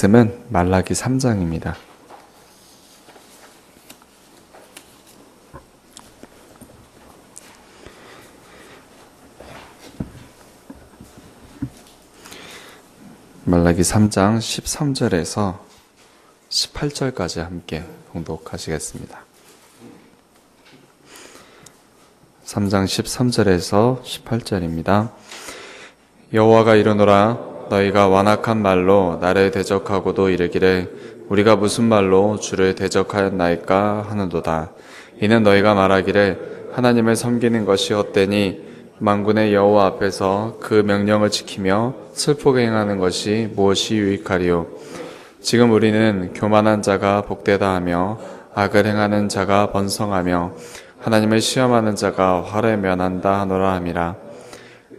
말씀은 말라기 3장입니다. 말라기 3장 13절에서 18절까지 함께 봉독하시겠습니다. 3장 13절에서 18절입니다. 여호와가 이르노라 너희가 완악한 말로 나를 대적하고도 이르기를 우리가 무슨 말로 주를 대적하였나이까 하는도다. 이는 너희가 말하기를 하나님을 섬기는 것이 헛되니 만군의 여호와 앞에서 그 명령을 지키며 슬프게 행하는 것이 무엇이 유익하리요. 지금 우리는 교만한 자가 복되다 하며 악을 행하는 자가 번성하며 하나님을 시험하는 자가 화를 면한다 하노라 함이라.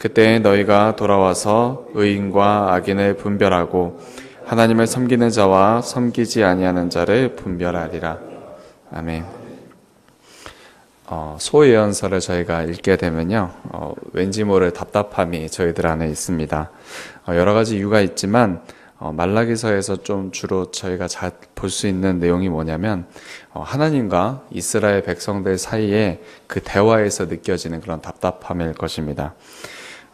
그때 너희가 돌아와서 의인과 악인을 분별하고 하나님을 섬기는 자와 섬기지 아니하는 자를 분별하리라. 아멘. 어, 소예언서를 저희가 읽게 되면요, 어, 왠지 모를 답답함이 저희들 안에 있습니다. 어, 여러 가지 이유가 있지만 어, 말라기서에서 좀 주로 저희가 잘 볼 수 있는 내용이 뭐냐면 어, 하나님과 이스라엘 백성들 사이에 그 대화에서 느껴지는 그런 답답함일 것입니다.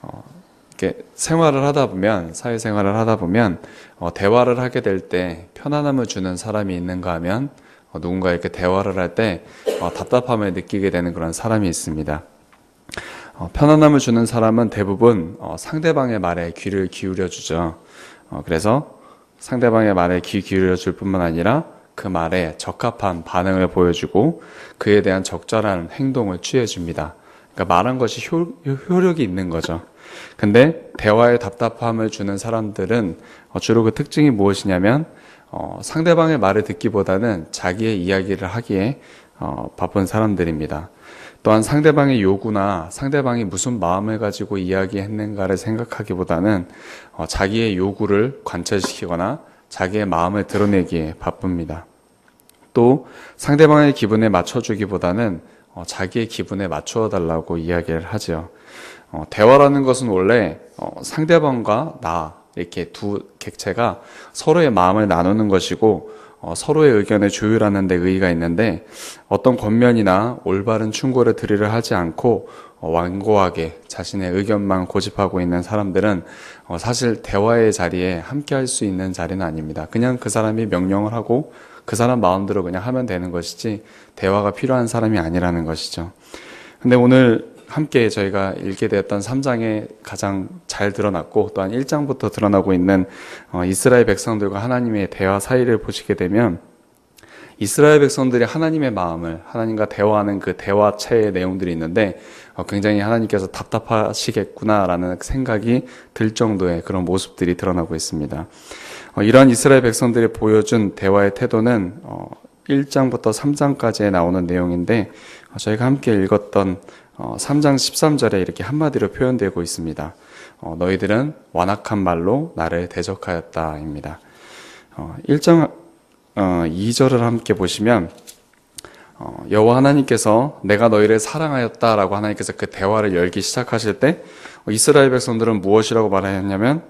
어, 이렇게 생활을 하다 보면 사회생활을 하다 보면 어, 대화를 하게 될 때 편안함을 주는 사람이 있는가 하면 어, 누군가 이렇게 대화를 할때 어, 답답함을 느끼게 되는 그런 사람이 있습니다. 어, 편안함을 주는 사람은 대부분 어, 상대방의 말에 귀를 기울여 주죠. 어, 그래서 상대방의 말에 귀 기울여 줄 뿐만 아니라 그 말에 적합한 반응을 보여주고 그에 대한 적절한 행동을 취해 줍니다. 그러니까 말한 것이 효, 효력이 있는 거죠. 근데 대화에 답답함을 주는 사람들은 어, 주로 그 특징이 무엇이냐면 어, 상대방의 말을 듣기보다는 자기의 이야기를 하기에 어, 바쁜 사람들입니다. 또한 상대방의 요구나 상대방이 무슨 마음을 가지고 이야기했는가를 생각하기보다는 어, 자기의 요구를 관철시키거나 자기의 마음을 드러내기에 바쁩니다. 또 상대방의 기분에 맞춰주기보다는 어, 자기의 기분에 맞추어 달라고 이야기를 하죠. 어, 대화라는 것은 원래 어, 상대방과 나 이렇게 두 객체가 서로의 마음을 나누는 것이고 어, 서로의 의견을 조율하는 데 의의가 있는데 어떤 권면이나 올바른 충고를 드리려 하지 않고 어, 완고하게 자신의 의견만 고집하고 있는 사람들은 어, 사실 대화의 자리에 함께 할 수 있는 자리는 아닙니다. 그냥 그 사람이 명령을 하고 그 사람 마음대로 그냥 하면 되는 것이지 대화가 필요한 사람이 아니라는 것이죠. 근데 오늘 함께 저희가 읽게 되었던 3장에 가장 잘 드러났고 또한 1장부터 드러나고 있는 어, 이스라엘 백성들과 하나님의 대화 사이를 보시게 되면 이스라엘 백성들이 하나님의 마음을 하나님과 대화하는 그 대화체의 내용들이 있는데 어, 굉장히 하나님께서 답답하시겠구나라는 생각이 들 정도의 그런 모습들이 드러나고 있습니다. 어, 이러한 이스라엘 백성들이 보여준 대화의 태도는 1장부터 3장까지에 나오는 내용인데 저희가 함께 읽었던 3장 13절에 이렇게 한마디로 표현되고 있습니다. 너희들은 완악한 말로 나를 대적하였다입니다. 1장 2절을 함께 보시면 여호와 하나님께서 내가 너희를 사랑하였다라고 하나님께서 그 대화를 열기 시작하실 때 이스라엘 백성들은 무엇이라고 말하였냐면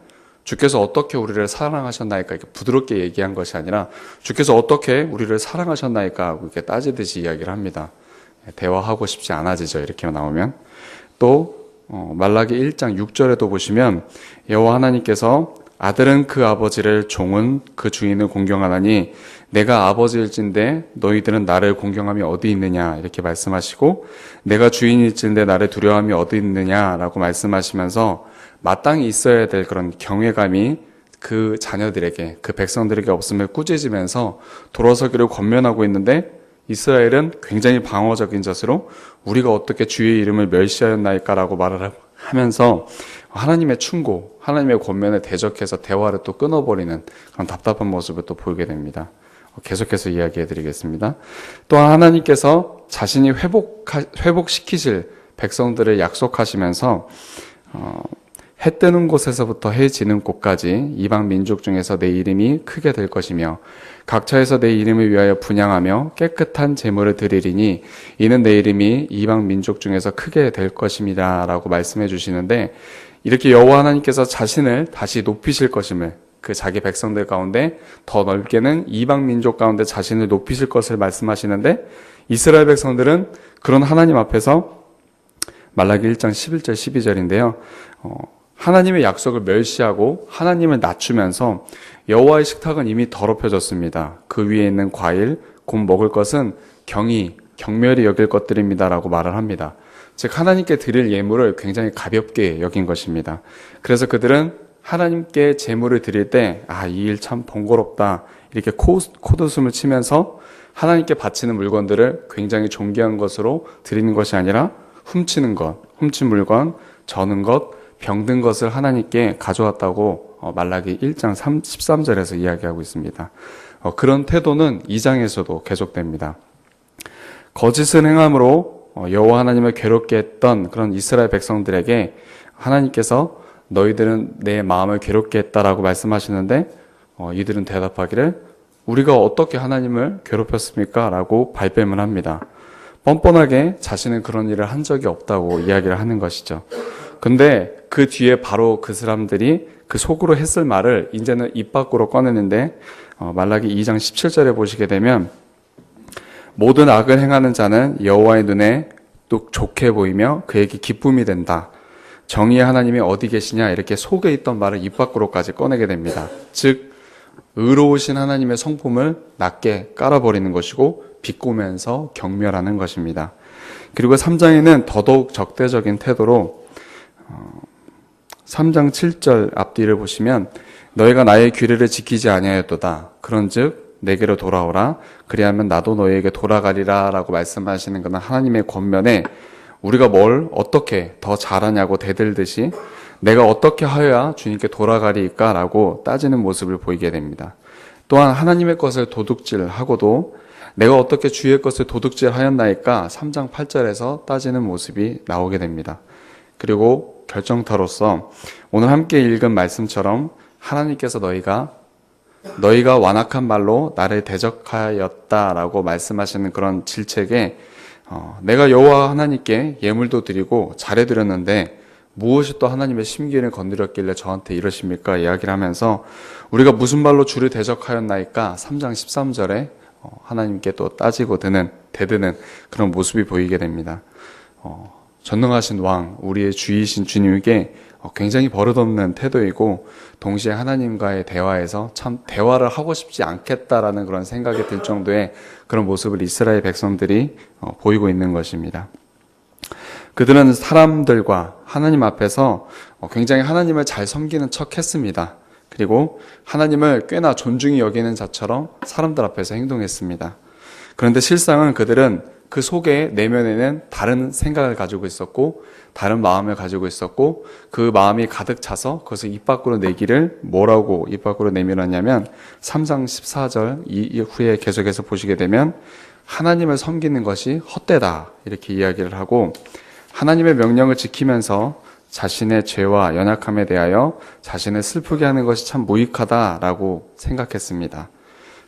주께서 어떻게 우리를 사랑하셨나이까 이렇게 부드럽게 얘기한 것이 아니라 주께서 어떻게 우리를 사랑하셨나이까 하고 이렇게 따지듯이 이야기를 합니다. 대화하고 싶지 않아지죠. 이렇게 나오면 또 어, 말라기 1장 6절에도 보시면 여호와 하나님께서 아들은 그 아버지를 종은 그 주인을 공경하나니 내가 아버지일진데 너희들은 나를 공경함이 어디 있느냐 이렇게 말씀하시고 내가 주인일진데 나를 두려움이 어디 있느냐라고 말씀하시면서 마땅히 있어야 될 그런 경외감이 그 자녀들에게 그 백성들에게 없음을 꾸짖으면서 돌아서기를 권면하고 있는데 이스라엘은 굉장히 방어적인 젖으로 우리가 어떻게 주의 이름을 멸시하였나이까라고 말을 하면서 하나님의 충고, 하나님의 권면에 대적해서 대화를 또 끊어버리는 그런 답답한 모습을 또 보이게 됩니다. 계속해서 이야기해 드리겠습니다. 또한 하나님께서 자신이 회복, 회복시키실 백성들을 약속하시면서, 어, 해 뜨는 곳에서부터 해 지는 곳까지 이방 민족 중에서 내 이름이 크게 될 것이며 각처에서 내 이름을 위하여 분양하며 깨끗한 제물을 드리리니 이는 내 이름이 이방 민족 중에서 크게 될 것입니다라고 말씀해 주시는데 이렇게 여호와 하나님께서 자신을 다시 높이실 것임을 그 자기 백성들 가운데 더 넓게는 이방 민족 가운데 자신을 높이실 것을 말씀하시는데 이스라엘 백성들은 그런 하나님 앞에서 말라기 1장 11절 12절인데요. 어, 하나님의 약속을 멸시하고 하나님을 낮추면서 여호와의 식탁은 이미 더럽혀졌습니다. 그 위에 있는 과일, 곧 먹을 것은 경이, 경멸이 여길 것들입니다라고 말을 합니다. 즉 하나님께 드릴 예물을 굉장히 가볍게 여긴 것입니다. 그래서 그들은 하나님께 제물을 드릴 때 아, 이 일 참 번거롭다. 이렇게 코, 코드숨을 치면서 하나님께 바치는 물건들을 굉장히 존귀한 것으로 드리는 것이 아니라 훔치는 것, 훔친 물건, 저는 것, 병든 것을 하나님께 가져왔다고 어, 말라기 1장 13절에서 이야기하고 있습니다. 어, 그런 태도는 2장에서도 계속됩니다. 거짓을 행함으로 어, 여호와 하나님을 괴롭게 했던 그런 이스라엘 백성들에게 하나님께서 너희들은 내 마음을 괴롭게 했다라고 말씀하시는데 이들은 대답하기를 우리가 어떻게 하나님을 괴롭혔습니까? 라고 발뺌을 합니다. 뻔뻔하게 자신은 그런 일을 한 적이 없다고 이야기를 하는 것이죠. 근데 그 뒤에 바로 그 사람들이 그 속으로 했을 말을 이제는 입 밖으로 꺼내는데 어, 말라기 2장 17절에 보시게 되면 모든 악을 행하는 자는 여호와의 눈에 또 좋게 보이며 그에게 기쁨이 된다. 정의의 하나님이 어디 계시냐 이렇게 속에 있던 말을 입 밖으로까지 꺼내게 됩니다. 즉 의로우신 하나님의 성품을 낮게 깔아버리는 것이고 비꼬면서 경멸하는 것입니다. 그리고 3장에는 더더욱 적대적인 태도로 3장 7절 앞뒤를 보시면 너희가 나의 규례를 지키지 아니하였도다. 그런즉 내게로 돌아오라. 그리하면 나도 너희에게 돌아가리라라고 말씀하시는 것은 하나님의 권면에 우리가 뭘 어떻게 더 잘하냐고 대들듯이 내가 어떻게 하여야 주님께 돌아가리까라고 따지는 모습을 보이게 됩니다. 또한 하나님의 것을 도둑질하고도 내가 어떻게 주의 것을 도둑질하였나이까 3장 8절에서 따지는 모습이 나오게 됩니다. 그리고 결정타로서 오늘 함께 읽은 말씀처럼 하나님께서 너희가 너희가 완악한 말로 나를 대적하였다라고 말씀하시는 그런 질책에 어, 내가 여호와 하나님께 예물도 드리고 잘해 드렸는데 무엇이 또 하나님의 심기를 건드렸길래 저한테 이러십니까? 이야기를 하면서 우리가 무슨 말로 주를 대적하였나이까 3장 13절에 어, 하나님께 또 따지고 드는 대드는 그런 모습이 보이게 됩니다. 어, 전능하신 왕, 우리의 주이신 주님에게 어, 굉장히 버릇없는 태도이고 동시에 하나님과의 대화에서 참 대화를 하고 싶지 않겠다라는 그런 생각이 들 정도의 그런 모습을 이스라엘 백성들이 어, 보이고 있는 것입니다. 그들은 사람들과 하나님 앞에서 어, 굉장히 하나님을 잘 섬기는 척 했습니다. 그리고 하나님을 꽤나 존중히 여기는 자처럼 사람들 앞에서 행동했습니다. 그런데 실상은 그들은 그 속에 내면에는 다른 생각을 가지고 있었고 다른 마음을 가지고 있었고 그 마음이 가득 차서 그것을 입 밖으로 내기를 뭐라고 입 밖으로 내밀었냐면 3장 14절 이후에 계속해서 보시게 되면 하나님을 섬기는 것이 헛되다 이렇게 이야기를 하고 하나님의 명령을 지키면서 자신의 죄와 연약함에 대하여 자신을 슬프게 하는 것이 참 무익하다라고 생각했습니다.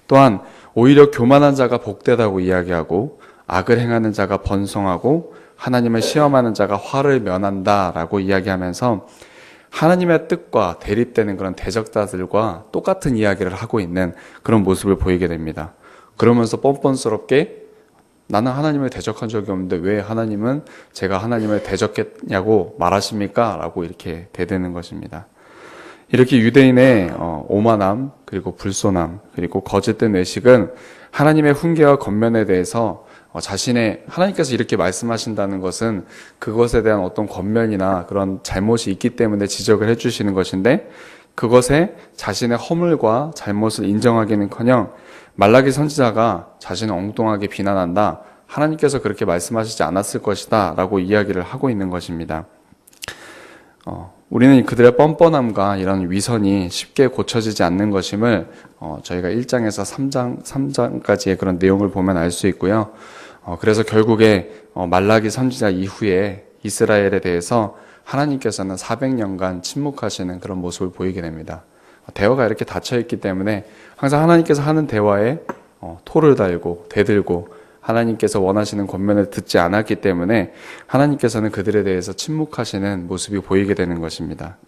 또한 오히려 교만한 자가 복되다고 이야기하고 악을 행하는 자가 번성하고 하나님을 시험하는 자가 화를 면한다라고 이야기하면서 하나님의 뜻과 대립되는 그런 대적자들과 똑같은 이야기를 하고 있는 그런 모습을 보이게 됩니다. 그러면서 뻔뻔스럽게 나는 하나님을 대적한 적이 없는데 왜 하나님은 제가 하나님을 대적했냐고 말하십니까? 라고 이렇게 대드는 것입니다. 이렇게 유대인의 어, 오만함, 그리고 불손함, 그리고 거짓된 외식은 하나님의 훈계와 겉면에 대해서 어, 자신의 하나님께서 이렇게 말씀하신다는 것은 그것에 대한 어떤 권면이나 그런 잘못이 있기 때문에 지적을 해주시는 것인데 그것에 자신의 허물과 잘못을 인정하기는커녕 말라기 선지자가 자신을 엉뚱하게 비난한다. 하나님께서 그렇게 말씀하시지 않았을 것이다 라고 이야기를 하고 있는 것입니다. 어, 우리는 그들의 뻔뻔함과 이런 위선이 쉽게 고쳐지지 않는 것임을 어, 저희가 1장에서 3장, 3장까지의 그런 내용을 보면 알 수 있고요. 어, 그래서 결국에 어, 말라기 선지자 이후에 이스라엘에 대해서 하나님께서는 400년간 침묵하시는 그런 모습을 보이게 됩니다. 어, 대화가 이렇게 닫혀 있기 때문에 항상 하나님께서 하는 대화에 어, 토를 달고 대들고 하나님께서 원하시는 권면을 듣지 않았기 때문에 하나님께서는 그들에 대해서 침묵하시는 모습이 보이게 되는 것입니다.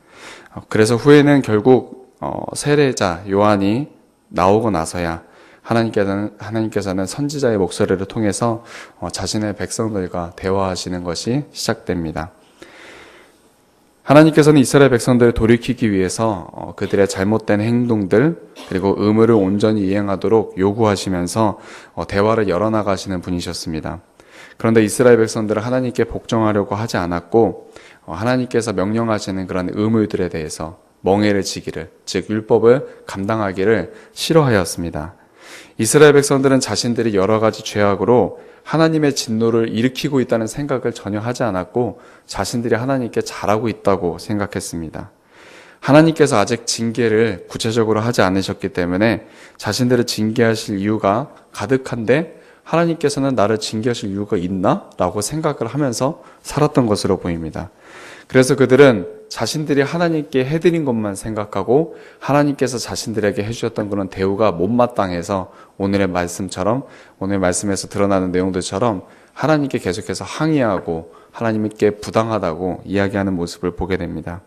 어, 그래서 후에는 결국 어, 세례자 요한이 나오고 나서야 하나님께서는, 하나님께서는 선지자의 목소리를 통해서 어, 자신의 백성들과 대화하시는 것이 시작됩니다. 하나님께서는 이스라엘 백성들을 돌이키기 위해서 어, 그들의 잘못된 행동들 그리고 의무를 온전히 이행하도록 요구하시면서 어, 대화를 열어나가시는 분이셨습니다. 그런데 이스라엘 백성들은 하나님께 복종하려고 하지 않았고 어, 하나님께서 명령하시는 그런 의무들에 대해서 멍해를 지기를 즉 율법을 감당하기를 싫어하였습니다. 이스라엘 백성들은 자신들이 여러 가지 죄악으로 하나님의 진노를 일으키고 있다는 생각을 전혀 하지 않았고 자신들이 하나님께 잘하고 있다고 생각했습니다. 하나님께서 아직 징계를 구체적으로 하지 않으셨기 때문에 자신들을 징계하실 이유가 가득한데 하나님께서는 나를 징계하실 이유가 있나? 라고 생각을 하면서 살았던 것으로 보입니다. 그래서 그들은 자신들이 하나님께 해드린 것만 생각하고 하나님께서 자신들에게 해주셨던 그런 대우가 못마땅해서 오늘의 말씀처럼 오늘 말씀에서 드러나는 내용들처럼 하나님께 계속해서 항의하고 하나님께 부당하다고 이야기하는 모습을 보게 됩니다.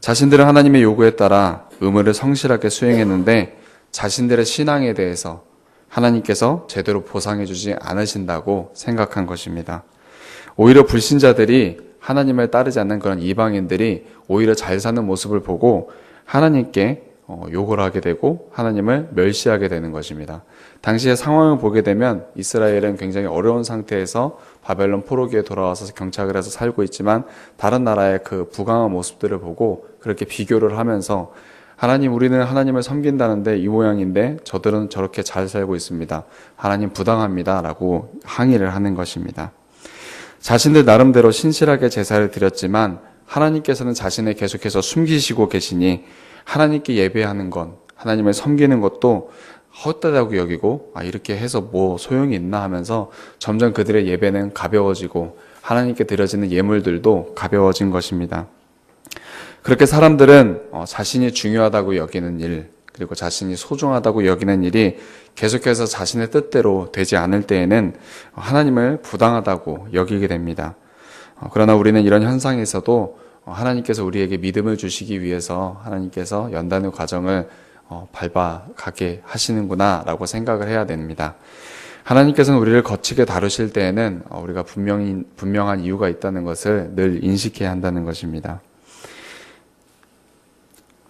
자신들은 하나님의 요구에 따라 의무를 성실하게 수행했는데 자신들의 신앙에 대해서 하나님께서 제대로 보상해주지 않으신다고 생각한 것입니다. 오히려 불신자들이 하나님을 따르지 않는 그런 이방인들이 오히려 잘 사는 모습을 보고 하나님께 어, 욕을 하게 되고 하나님을 멸시하게 되는 것입니다. 당시의 상황을 보게 되면 이스라엘은 굉장히 어려운 상태에서 바벨론 포로기에 돌아와서 경착을 해서 살고 있지만 다른 나라의 그 부강한 모습들을 보고 그렇게 비교를 하면서 하나님 우리는 하나님을 섬긴다는데 이 모양인데 저들은 저렇게 잘 살고 있습니다. 하나님 부당합니다라고 항의를 하는 것입니다. 자신들 나름대로 신실하게 제사를 드렸지만 하나님께서는 자신을 계속해서 숨기시고 계시니 하나님께 예배하는 건 하나님을 섬기는 것도 헛되다고 여기고 아 이렇게 해서 뭐 소용이 있나 하면서 점점 그들의 예배는 가벼워지고 하나님께 드려지는 예물들도 가벼워진 것입니다. 그렇게 사람들은 어, 자신이 중요하다고 여기는 일 그리고 자신이 소중하다고 여기는 일이 계속해서 자신의 뜻대로 되지 않을 때에는 하나님을 부당하다고 여기게 됩니다. 어, 그러나 우리는 이런 현상에서도 하나님께서 우리에게 믿음을 주시기 위해서 하나님께서 연단의 과정을 어, 밟아가게 하시는구나라고 생각을 해야 됩니다. 하나님께서는 우리를 거치게 다루실 때에는 어, 우리가 분명히 분명한 이유가 있다는 것을 늘 인식해야 한다는 것입니다.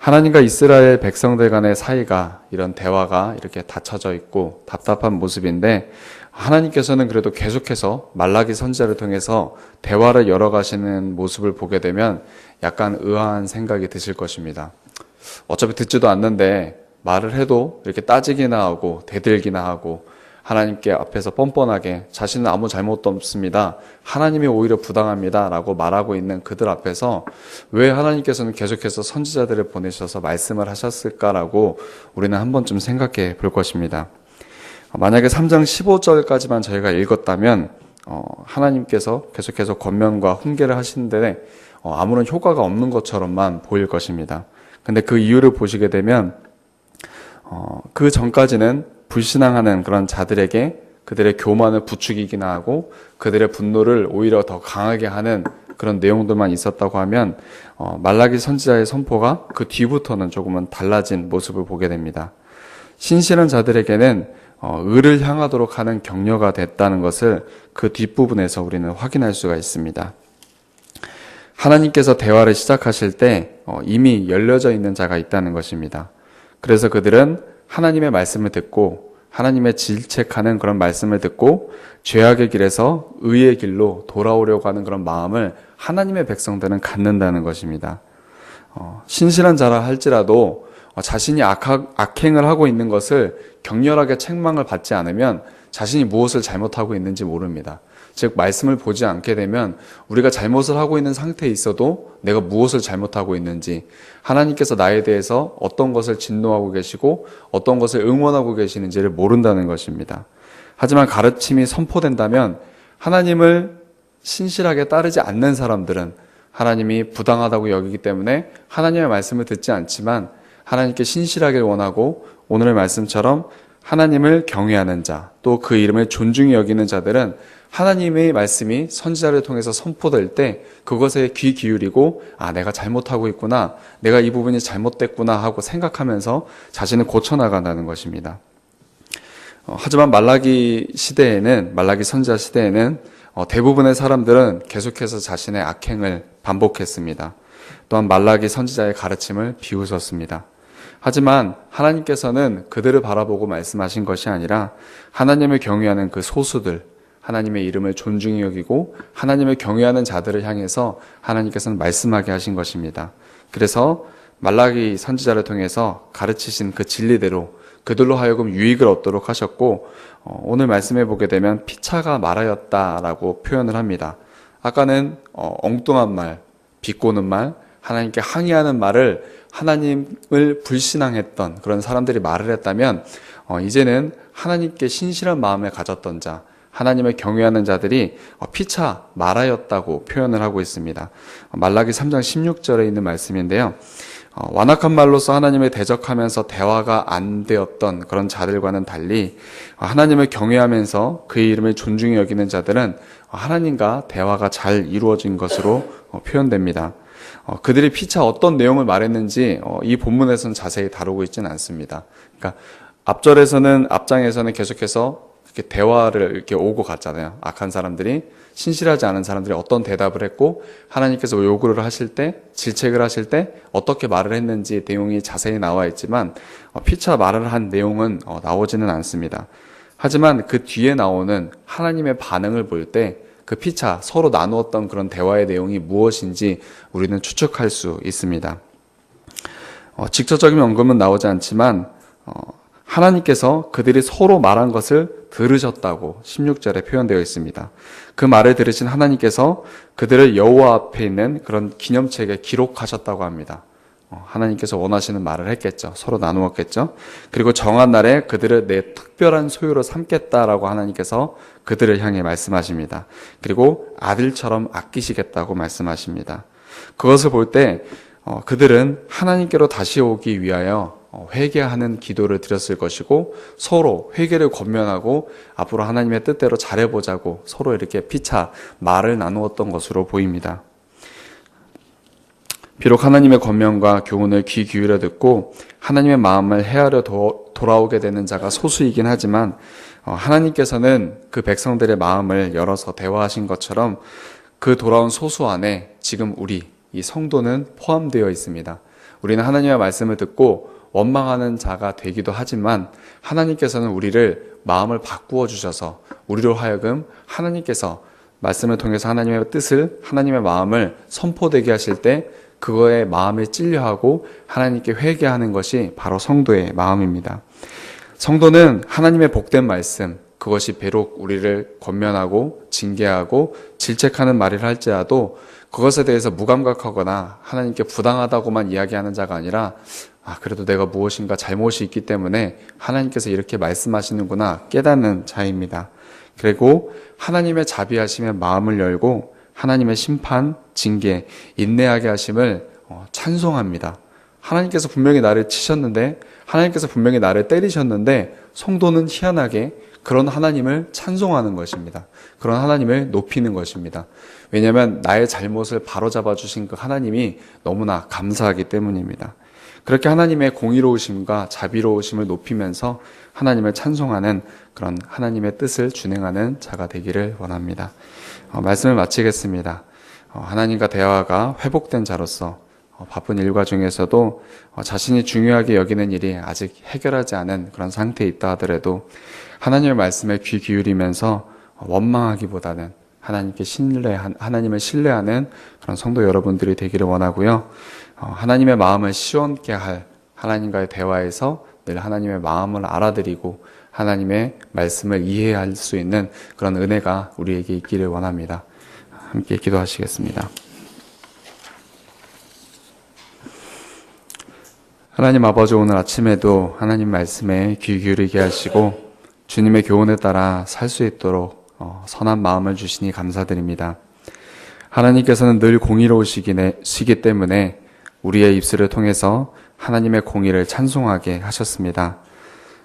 하나님과 이스라엘 백성들 간의 사이가 이런 대화가 이렇게 닫혀져 있고 답답한 모습인데 하나님께서는 그래도 계속해서 말라기 선지자를 통해서 대화를 열어가시는 모습을 보게 되면 약간 의아한 생각이 드실 것입니다. 어차피 듣지도 않는데 말을 해도 이렇게 따지기나 하고 대들기나 하고 하나님께 앞에서 뻔뻔하게 자신은 아무 잘못도 없습니다. 하나님이 오히려 부당합니다. 라고 말하고 있는 그들 앞에서 왜 하나님께서는 계속해서 선지자들을 보내셔서 말씀을 하셨을까라고 우리는 한 번쯤 생각해 볼 것입니다. 만약에 3장 15절까지만 저희가 읽었다면 어, 하나님께서 계속해서 권면과 훈계를 하시는데 어, 아무런 효과가 없는 것처럼만 보일 것입니다. 근데 그 이유를 보시게 되면 어, 그 전까지는 불신앙하는 그런 자들에게 그들의 교만을 부추기기나 하고 그들의 분노를 오히려 더 강하게 하는 그런 내용들만 있었다고 하면 어, 말라기 선지자의 선포가 그 뒤부터는 조금은 달라진 모습을 보게 됩니다. 신실한 자들에게는 어, 의를 향하도록 하는 격려가 됐다는 것을 그 뒷부분에서 우리는 확인할 수가 있습니다. 하나님께서 대화를 시작하실 때 어, 이미 열려져 있는 자가 있다는 것입니다. 그래서 그들은 하나님의 말씀을 듣고 하나님의 질책하는 그런 말씀을 듣고 죄악의 길에서 의의 길로 돌아오려고 하는 그런 마음을 하나님의 백성들은 갖는다는 것입니다. 어, 신실한 자라 할지라도 어, 자신이 악하, 악행을 하고 있는 것을 격렬하게 책망을 받지 않으면 자신이 무엇을 잘못하고 있는지 모릅니다. 즉 말씀을 보지 않게 되면 우리가 잘못을 하고 있는 상태에 있어도 내가 무엇을 잘못하고 있는지 하나님께서 나에 대해서 어떤 것을 진노하고 계시고 어떤 것을 응원하고 계시는지를 모른다는 것입니다. 하지만 가르침이 선포된다면 하나님을 신실하게 따르지 않는 사람들은 하나님이 부당하다고 여기기 때문에 하나님의 말씀을 듣지 않지만 하나님께 신실하길 원하고 오늘의 말씀처럼 하나님을 경외하는 자, 또 그 이름을 존중히 여기는 자들은 하나님의 말씀이 선지자를 통해서 선포될 때 그것에 귀 기울이고 아, 내가 잘못하고 있구나. 내가 이 부분이 잘못됐구나 하고 생각하면서 자신을 고쳐나간다는 것입니다. 어, 하지만 말라기 시대에는, 말라기 선지자 시대에는 어, 대부분의 사람들은 계속해서 자신의 악행을 반복했습니다. 또한 말라기 선지자의 가르침을 비웃었습니다. 하지만 하나님께서는 그들을 바라보고 말씀하신 것이 아니라 하나님을 경외하는 그 소수들, 하나님의 이름을 존중히 여기고 하나님을 경외하는 자들을 향해서 하나님께서는 말씀하게 하신 것입니다. 그래서 말라기 선지자를 통해서 가르치신 그 진리대로 그들로 하여금 유익을 얻도록 하셨고 어, 오늘 말씀해 보게 되면 피차가 말하였다라고 표현을 합니다. 아까는 어, 엉뚱한 말, 비꼬는 말, 하나님께 항의하는 말을 하나님을 불신앙했던 그런 사람들이 말을 했다면 어, 이제는 하나님께 신실한 마음을 가졌던 자, 하나님을 경외하는 자들이 어, 피차 말하였다고 표현을 하고 있습니다. 어, 말라기 3장 16절에 있는 말씀인데요. 어, 완악한 말로서 하나님을 대적하면서 대화가 안 되었던 그런 자들과는 달리 어, 하나님을 경외하면서 그의 이름을 존중히 여기는 자들은 어, 하나님과 대화가 잘 이루어진 것으로 어, 표현됩니다. 어, 그들이 피차 어떤 내용을 말했는지 어, 이 본문에서는 자세히 다루고 있지는 않습니다. 그러니까 앞절에서는 앞장에서는 계속해서 이렇게 대화를 이렇게 오고 갔잖아요. 악한 사람들이 신실하지 않은 사람들이 어떤 대답을 했고 하나님께서 요구를 하실 때 질책을 하실 때 어떻게 말을 했는지 내용이 자세히 나와 있지만 어, 피차 말을 한 내용은 어, 나오지는 않습니다. 하지만 그 뒤에 나오는 하나님의 반응을 볼 때 그 피차 서로 나누었던 그런 대화의 내용이 무엇인지 우리는 추측할 수 있습니다. 어, 직접적인 언급은 나오지 않지만 어, 하나님께서 그들이 서로 말한 것을 들으셨다고 16절에 표현되어 있습니다. 그 말을 들으신 하나님께서 그들을 여호와 앞에 있는 그런 기념책에 기록하셨다고 합니다. 어, 하나님께서 원하시는 말을 했겠죠. 서로 나누었겠죠. 그리고 정한 날에 그들을 내 특별한 소유로 삼겠다라고 하나님께서 그들을 향해 말씀하십니다. 그리고 아들처럼 아끼시겠다고 말씀하십니다. 그것을 볼때 어, 그들은 하나님께로 다시 오기 위하여 어, 회개하는 기도를 드렸을 것이고 서로 회개를 권면하고 앞으로 하나님의 뜻대로 잘해보자고 서로 이렇게 피차 말을 나누었던 것으로 보입니다. 비록 하나님의 권면과 교훈을 귀 기울여 듣고 하나님의 마음을 헤아려 도, 돌아오게 되는 자가 소수이긴 하지만 어, 하나님께서는 그 백성들의 마음을 열어서 대화하신 것처럼 그 돌아온 소수 안에 지금 우리 이 성도는 포함되어 있습니다. 우리는 하나님의 말씀을 듣고 원망하는 자가 되기도 하지만 하나님께서는 우리를 마음을 바꾸어 주셔서 우리로 하여금 하나님께서 말씀을 통해서 하나님의 뜻을 하나님의 마음을 선포되게 하실 때 그거에 마음을 찔려하고 하나님께 회개하는 것이 바로 성도의 마음입니다. 성도는 하나님의 복된 말씀, 그것이 비록 우리를 권면하고 징계하고 질책하는 말을 할지라도 그것에 대해서 무감각하거나 하나님께 부당하다고만 이야기하는 자가 아니라 아, 그래도 내가 무엇인가 잘못이 있기 때문에 하나님께서 이렇게 말씀하시는구나 깨닫는 자입니다. 그리고 하나님의 자비하심에 마음을 열고 하나님의 심판, 징계, 인내하게 하심을 어, 찬송합니다. 하나님께서 분명히 나를 치셨는데, 하나님께서 분명히 나를 때리셨는데, 성도는 희한하게 그런 하나님을 찬송하는 것입니다. 그런 하나님을 높이는 것입니다. 왜냐하면 나의 잘못을 바로잡아 주신 그 하나님이 너무나 감사하기 때문입니다. 그렇게 하나님의 공의로우심과 자비로우심을 높이면서 하나님을 찬송하는 그런 하나님의 뜻을 준행하는 자가 되기를 원합니다. 어, 말씀을 마치겠습니다. 어, 하나님과 대화가 회복된 자로서 어, 바쁜 일과 중에서도 어, 자신이 중요하게 여기는 일이 아직 해결하지 않은 그런 상태에 있다 하더라도 하나님의 말씀에 귀 기울이면서 원망하기보다는 하나님께 신뢰, 하나님을 신뢰하는 그런 성도 여러분들이 되기를 원하고요. 어, 하나님의 마음을 시원케 할 하나님과의 대화에서 늘 하나님의 마음을 알아드리고 하나님의 말씀을 이해할 수 있는 그런 은혜가 우리에게 있기를 원합니다. 함께 기도하시겠습니다. 하나님 아버지 오늘 아침에도 하나님 말씀에 귀 기울이게 하시고 주님의 교훈에 따라 살 수 있도록 어, 선한 마음을 주시니 감사드립니다. 하나님께서는 늘 공의로우시기 때문에 우리의 입술을 통해서 하나님의 공의를 찬송하게 하셨습니다.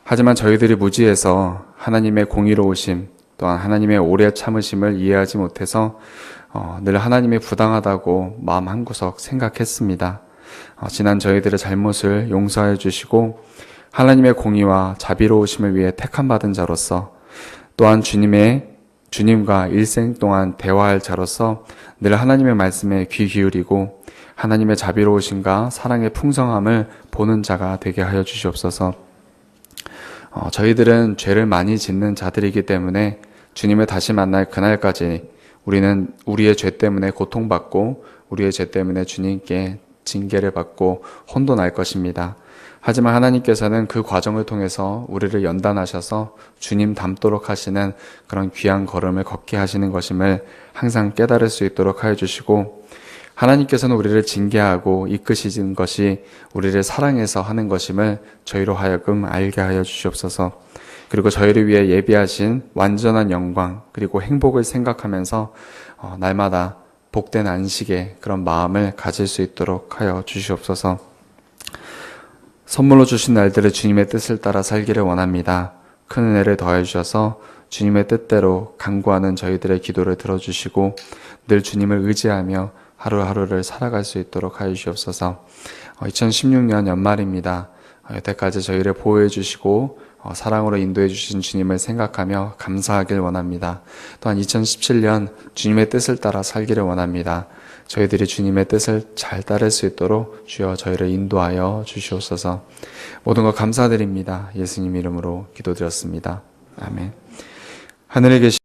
하지만 저희들이 무지해서 하나님의 공의로우심 또한 하나님의 오래 참으심을 이해하지 못해서 어, 늘 하나님이 부당하다고 마음 한구석 생각했습니다. 어, 지난 저희들의 잘못을 용서해 주시고 하나님의 공의와 자비로우심을 위해 택함 받은 자로서 또한 주님의 주님과 일생 동안 대화할 자로서 늘 하나님의 말씀에 귀 기울이고 하나님의 자비로우심과 사랑의 풍성함을 보는 자가 되게 하여 주시옵소서. 어, 저희들은 죄를 많이 짓는 자들이기 때문에 주님을 다시 만날 그날까지 우리는 우리의 죄 때문에 고통받고 우리의 죄 때문에 주님께 징계를 받고 혼돈할 것입니다. 하지만 하나님께서는 그 과정을 통해서 우리를 연단하셔서 주님 닮도록 하시는 그런 귀한 걸음을 걷게 하시는 것임을 항상 깨달을 수 있도록 하여 주시고 하나님께서는 우리를 징계하고 이끄시는 것이 우리를 사랑해서 하는 것임을 저희로 하여금 알게 하여 주시옵소서. 그리고 저희를 위해 예비하신 완전한 영광 그리고 행복을 생각하면서 어, 날마다 복된 안식의 그런 마음을 가질 수 있도록 하여 주시옵소서. 선물로 주신 날들을 주님의 뜻을 따라 살기를 원합니다. 큰 은혜를 더해 주셔서 주님의 뜻대로 간구하는 저희들의 기도를 들어주시고 늘 주님을 의지하며 하루하루를 살아갈 수 있도록 하여 주시옵소서. 2016년 연말입니다. 어, 여태까지 저희를 보호해 주시고 어, 사랑으로 인도해 주신 주님을 생각하며 감사하길 원합니다. 또한 2017년 주님의 뜻을 따라 살기를 원합니다. 저희들이 주님의 뜻을 잘 따를 수 있도록 주여 저희를 인도하여 주시옵소서. 모든 것 감사드립니다. 예수님 이름으로 기도드렸습니다. 아멘. 하늘에 계신